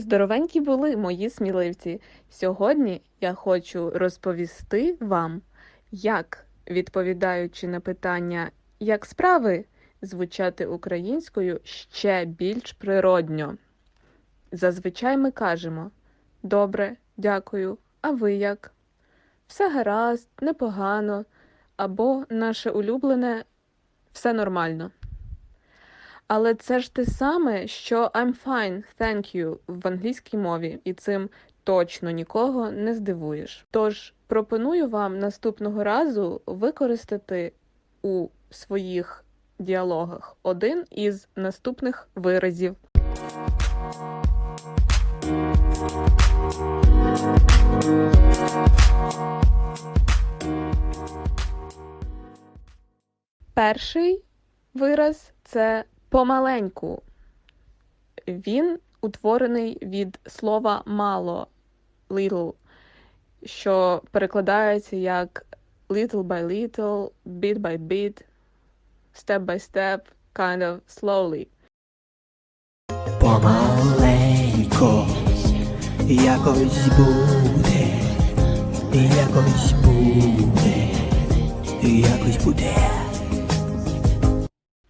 Здоровенькі були мої сміливці. Сьогодні я хочу розповісти вам, як, відповідаючи на питання як справи, звучати українською ще більш природньо. Зазвичай ми кажемо Добре, дякую, а ви як? Все гаразд, непогано, або наше улюблене все нормально. Але це ж те саме, що I'm fine, thank you в англійській мові, і цим точно нікого не здивуєш. Тож пропоную вам наступного разу використати у своїх діалогах один із наступних виразів. Перший вираз це помаленьку. Він утворений від слова мало little, що перекладається як little by little, bit by bit, step by step, kind of slowly. Помаленько, якось буде, якось буде, якось буде.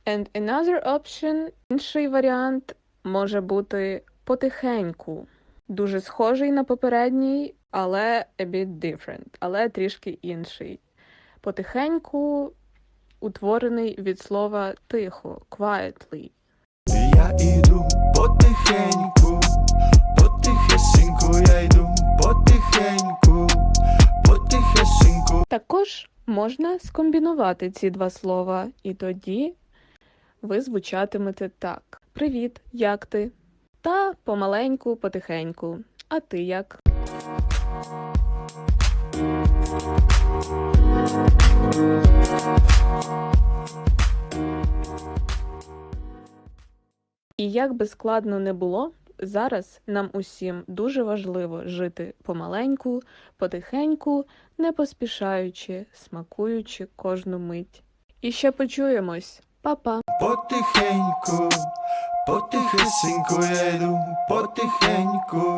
And another option, інший варіант може бути потихеньку. Дуже схожий на попередній, але a bit different, але трішки інший. Потихеньку утворений від слова тихо, quietly. Я іду потихеньку, потихесеньку я йду, потихеньку, потихесеньку. Також можна скомбінувати ці два слова, і тоді ви звучатимете так: Привіт, як ти? Та помаленьку, потихеньку. А ти як? І як би складно не було, зараз нам усім дуже важливо жити помаленьку, потихеньку, не поспішаючи, смакуючи кожну мить. І ще почуємось. Па-па! Потихеньку, потихесеньку я йду, потихеньку,